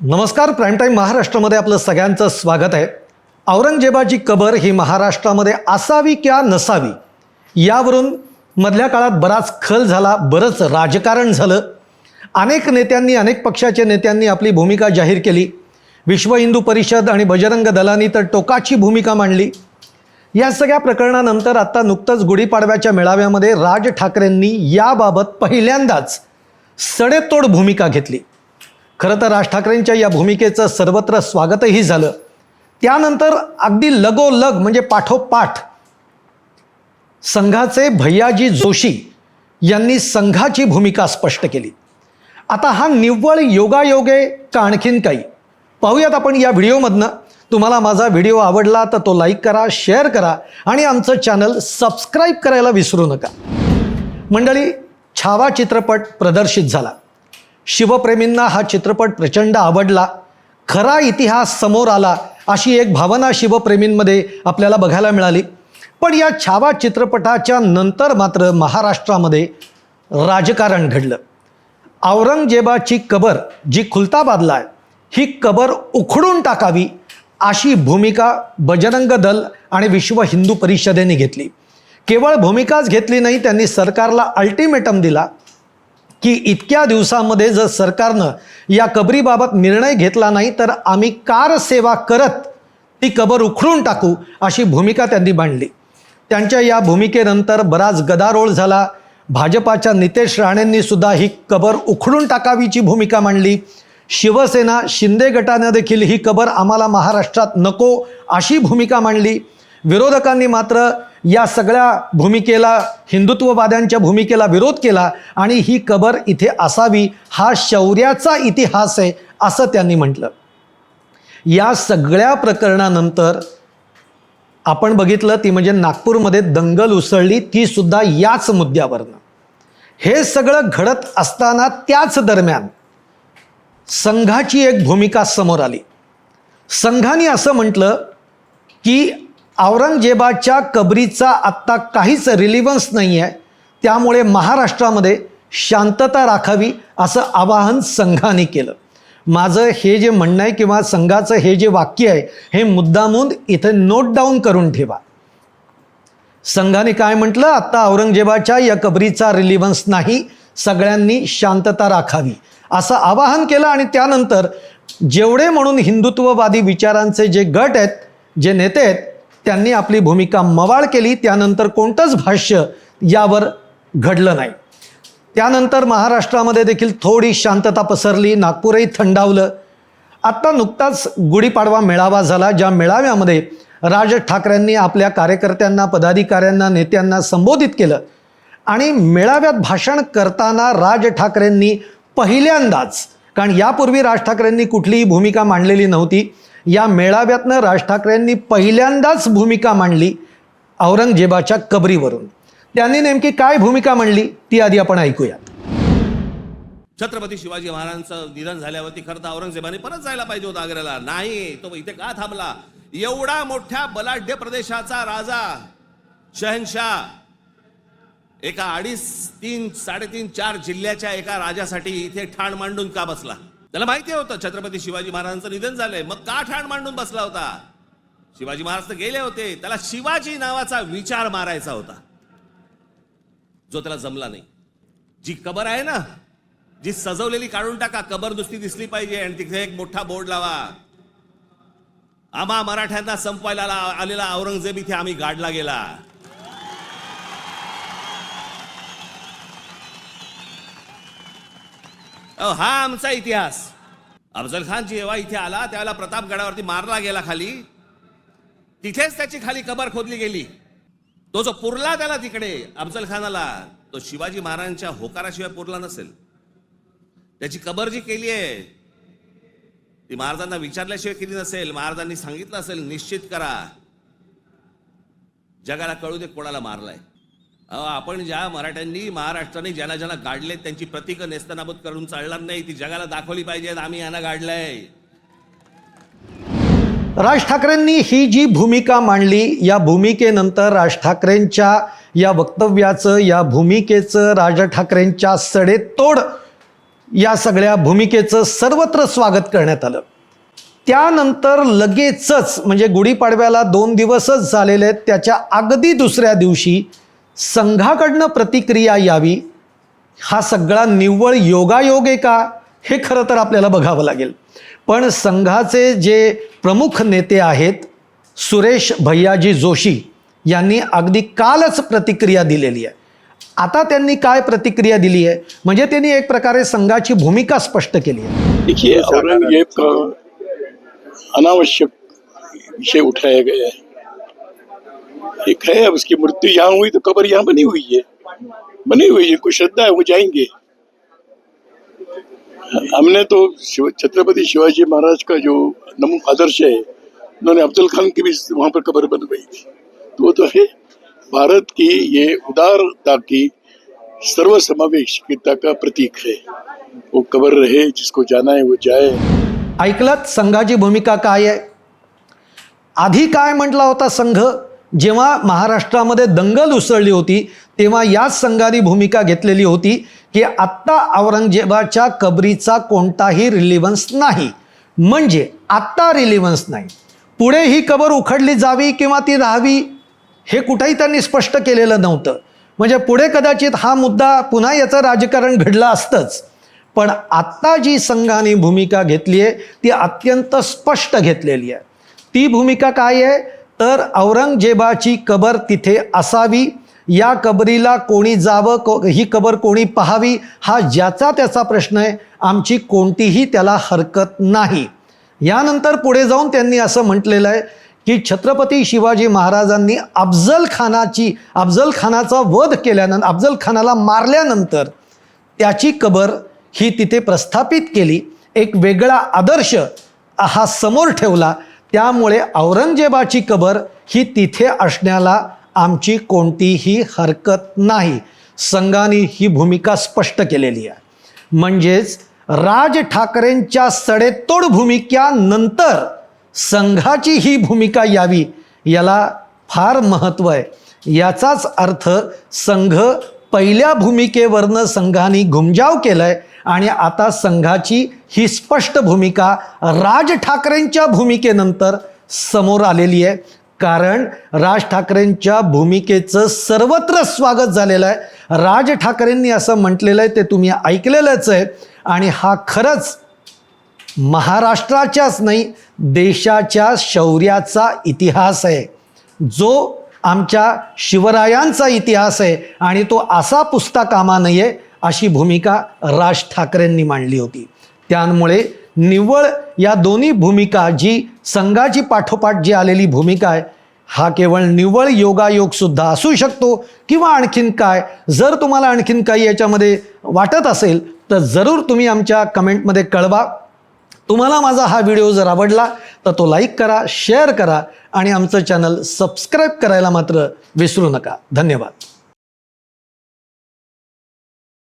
नमस्कार prime time महाराष्ट्रामध्ये आपलं सगळ्यांचं स्वागत आहे. औरंगजेबाची कबर ही महाराष्ट्रामध्ये असावी किंवा नसावी यावरून मधल्या काळात बराच खल झाला बरंच राजकारण झालं. अनेक नेत्यांनी अनेक पक्षाच्या नेत्यांनी आपली भूमिका जाहीर केली. विश्व हिंदू परिषद आणि बजरंग दलांनी तर टोकाची भूमिका मांडली. या सगळ्या प्रकरणानंतर आत्ता नुकतंच गुढीपाडव्याच्या मेळाव्यामध्ये राज ठाकरेंनी याबाबत पहिल्यांदाच सडेतोड भूमिका घेतली. खरं तर राज ठाकरेंच्या या भूमिकेचं सर्वत्र स्वागतही झालं. त्यानंतर अगदी लगोलग म्हणजे पाठोपाठ संघाचे भैयाजी जोशी यांनी संघाची भूमिका स्पष्ट केली. आता हा निव्वळ योगायोगे का आणखीन काही? पाहूयात आपण या व्हिडिओमधनं. तुम्हाला माझा व्हिडिओ आवडला तर तो लाईक करा शेअर करा आणि आमचं चॅनल सबस्क्राईब करायला विसरू नका. मंडळी छावा चित्रपट प्रदर्शित झाला. शिवप्रेमींना हा चित्रपट प्रचंड आवडला. खरा इतिहास समोर आला अशी एक भावना शिवप्रेमींमध्ये आपल्याला बघायला मिळाली. पण या छावा चित्रपटाच्या नंतर मात्र महाराष्ट्रामध्ये राजकारण घडलं. औरंगजेबाची कबर जी खुलताबादला आहे ही कबर उखडून टाकावी अशी भूमिका बजरंग दल आणि विश्व हिंदू परिषदेने घेतली. केवळ भूमिकाच घेतली नाही त्यांनी सरकारला अल्टिमेटम दिला. की इतक्या दिवसामध्ये जर सरकारनं या कबरीबाबत निर्णय घेतला नाही तर आम्ही कार सेवा करत ती कबर उखडून टाकू अशी भूमिका त्यांनी मांडली. त्यांच्या या भूमिकेनंतर बराच गदारोळ झाला. भाजपाच्या नितेश राणेंनी सुद्धा ही कबर उखडून टाकावीची भूमिका मांडली. शिवसेना शिंदे गटानं देखील ही कबर आम्हाला महाराष्ट्रात नको अशी भूमिका मांडली. विरोधकांनी मात्र या सगळ्या भूमिकेला हिंदुत्ववाद्यांच्या भूमिकेला विरोध केला आणि ही कबर इथे असावी हा शौर्याचा इतिहास आहे असं त्यांनी म्हटलं. या सगळ्या प्रकरणानंतर आपण बघितलं ती म्हणजे नागपूरमध्ये दंगल उसळली ती सुद्धा याच मुद्द्यावरनं. हे सगळं घडत असताना त्याच दरम्यान संघाची एक भूमिका समोर आली. संघाने असं म्हटलं की औरंगजेबाच्या कबरीचा आत्ता काहीच रिलिव्हन्स नाही आहे त्यामुळे महाराष्ट्रामध्ये शांतता राखावी असं आवाहन संघाने केलं. माझं हे जे म्हणणं आहे किंवा संघाचं हे जे वाक्य आहे हे मुद्दामून इथं नोट डाऊन करून ठेवा. संघाने काय म्हटलं? आत्ता औरंगजेबाच्या या कबरीचा रिलिव्हन्स नाही. सगळ्यांनी शांतता राखावी. असं आवाहन केलं आणि त्यानंतर जेवढे म्हणून हिंदुत्ववादी विचारांचे जे गट आहेत जे नेते आहेत त्यांनी आपली भूमिका मवाळ केली त्यानंतर कोणतंच भाष्य यावर घडलं नाही. त्यानंतर महाराष्ट्रामध्ये देखील थोडी शांतता पसरली नागपूरही थंडावलं. आत्ता नुकताच गुढीपाडवा मेळावा झाला ज्या मेळाव्यामध्ये राज ठाकरेंनी आपल्या कार्यकर्त्यांना पदाधिकाऱ्यांना नेत्यांना संबोधित केलं. आणि मेळाव्यात भाषण करताना राज ठाकरेंनी पहिल्यांदाच कारण यापूर्वी राज ठाकरेंनी कुठलीही भूमिका मांडलेली नव्हती या मेळाव्यातनं राज ठाकरेंनी पहिल्यांदाच भूमिका मांडली औरंगजेबाच्या कबरीवरून. त्यांनी नेमकी काय भूमिका मांडली ती आधी आपण ऐकूयात. छत्रपती शिवाजी महाराजांचं निधन झाल्यावरती खरं तर औरंगजेबाने परत जायला पाहिजे होता आग्र्याला. नाही तो इथे का थांबला? एवढा मोठ्या बलाढ्य प्रदेशाचा राजा शहनशाह एका अडीच तीन साडेतीन चार जिल्ह्याच्या एका राजासाठी इथे ठाण मांडून का बसला? त्याला माहिती होतं छत्रपती शिवाजी महाराजांचं निधन झालंय. मग का ठाण मांडून बसला होता. शिवाजी महाराज तर गेले होते. त्याला शिवाजी नावाचा विचार मारायचा होता. जो त्याला जमला नाही. जी कबर आहे ना जी सजवलेली काढून टाका कबर नुसती दिसली पाहिजे आणि तिथे एक मोठा बोर्ड लावा. आम्हा मराठ्यांना संपवायला आलेला औरंगजेब इथे आम्ही गाडला गेला. हा आमचा इतिहास. अफजल खान जेव्हा इथे आला त्यावेळेला प्रतापगडावरती मारला गेला खाली. तिथेच त्याची खाली कबर खोदली गेली. तो जो पुरला त्याला तिकडे अफजल खानाला तो शिवाजी महाराजांच्या होकाराशिवाय पुरला नसेल. त्याची कबर जी केली आहे ती महाराजांना विचारल्याशिवाय केली नसेल महाराजांनी सांगितलं असेल निश्चित करा. जगाला कळू दे कोणाला मारलाय. आपण ज्या मराठ्यांनी महाराष्ट्राने ज्यांना ज्यांना गाडले त्यांची प्रतीकं नेस्तनाबूत करून चालणार नाही ती जगाला दाखवली पाहिजेत आम्ही यांना गाडलंय. राज ठाकरेंनी ही जी भूमिका मांडली या भूमिकेनंतर राज ठाकरेंच्या या वक्तव्याचं या भूमिकेचं राज ठाकरेंच्या सडेतोड या सगळ्या भूमिकेचं सर्वत्र स्वागत करण्यात आलं. त्यानंतर लगेचच म्हणजे गुढीपाडव्याला दोन दिवसच झालेले आहेत त्याच्या अगदी दुसऱ्या दिवशी संघाकडनं प्रतिक्रिया यावी हा सगळा निव्वळ योगायोग आहे का? हे खरं तर आपल्याला बघावं लागेल. पण संघाचे जे प्रमुख नेते आहेत सुरेश भैयाजी जोशी यांनी अगदी कालच प्रतिक्रिया दिलेली आहे. आता त्यांनी काय प्रतिक्रिया दिली आहे? म्हणजे त्यांनी एक प्रकारे संघाची भूमिका स्पष्ट केली आहे. देखिए औरंगजेब का अनावश्यक विषय उठाया गया है। एक है उसकी मृत्यु यहाँ हुई तो कबर यहाँ बनी हुई है। बनी हुई है जिनको श्रद्धा है, वो जाएँगे। हमने तो छत्रपति शिवाजी महाराज का जो नम आदर्श है, उन्होंने अफजल खान की भी वहाँ पर कब्र बनवाई थी। तो वो तो है। भारत की ये उदारता की सर्वसमावेशिकता का प्रतीक है। वो कबर रहे जिसको जाना है, वो जाए। ऐकलत संघाची भूमिका काय आहे आधी काय म्हटला होता संघ? जेव्हा महाराष्ट्रामध्ये दंगल उसळली होती तेव्हा याच संघाने भूमिका घेतलेली होती की आत्ता औरंगजेबाच्या कबरीचा कोणताही रिलिव्हन्स नाही. म्हणजे आत्ता रिलिव्हन्स नाही. पुढे ही कबर उखडली जावी किंवा ती राहावी हे कुठेही त्यांनी स्पष्ट केलेलं नव्हतं. म्हणजे पुढे कदाचित हा मुद्दा पुन्हा याचं राजकारण घडलं असतंच. पण आत्ता जी संघाने भूमिका घेतली आहे ती अत्यंत स्पष्ट घेतलेली आहे. ती भूमिका काय आहे? तर औरंगजेबाची कबर तिथे असावी. या कबरीला कोणी जावं को ही कबर कोणी पाहावी हा ज्याचा त्याचा प्रश्न आहे. आमची कोणतीही त्याला हरकत नाही. यानंतर पुढे जाऊन त्यांनी असं म्हटलेलं आहे की छत्रपती शिवाजी महाराजांनी अफजल खानाची अफजल खानाचा वध केल्यानंतर अफजल खानाला मारल्यानंतर त्याची कबर ही तिथे प्रस्थापित केली. एक वेगळा आदर्श हा समोर ठेवला. त्यामुळे औरंगजेबाची कबर ही तिथे असण्याला आमची कोणतीही हरकत नाही. संघाने ही भूमिका स्पष्ट केलेली आहे. म्हणजेच राज ठाकरेंच्या सडेतोड भूमिकेनंतर संघाची ही भूमिका यावी याला फार महत्त्व आहे. याचाच अर्थ संघ पहिल्या भूमिकेवरनं संघाने घुमजाव केलाय आणि आता संघाची ही स्पष्ट भूमिका राज ठाकरेंच्या भूमिकेनंतर समोर आलेली आहे. कारण राज ठाकरेंच्या भूमिकेचं सर्वत्र स्वागत झालेलं आहे. राज ठाकरेंनी असं म्हटलेलं आहे ते तुम्ही ऐकलेलंच आहे. आणि हा खरंच महाराष्ट्राच्याच नाही देशाच्या शौर्याचा इतिहास आहे. जो आमच्या शिवरायांचा इतिहास आहे आणि तो असा पुसता कामा नये अशी भूमिका राज ठाकरेंनी मांडली होती. त्यामुळे निव्वळ या दोन्ही भूमिका जी संघाची पाठोपाठ जी आलेली भूमिका आहे हा केवळ निव्वळ योगायोगसुद्धा असू शकतो किंवा आणखीन काय? जर तुम्हाला आणखीन काही याच्यामध्ये वाटत असेल तर जरूर तुम्ही आमच्या कमेंटमध्ये कळवा. तुम्हाला माझा हा व्हिडिओ जर आवडला तर तो लाईक करा शेअर करा आणि आमचं चॅनल सबस्क्राईब करायला मात्र विसरू नका. धन्यवाद.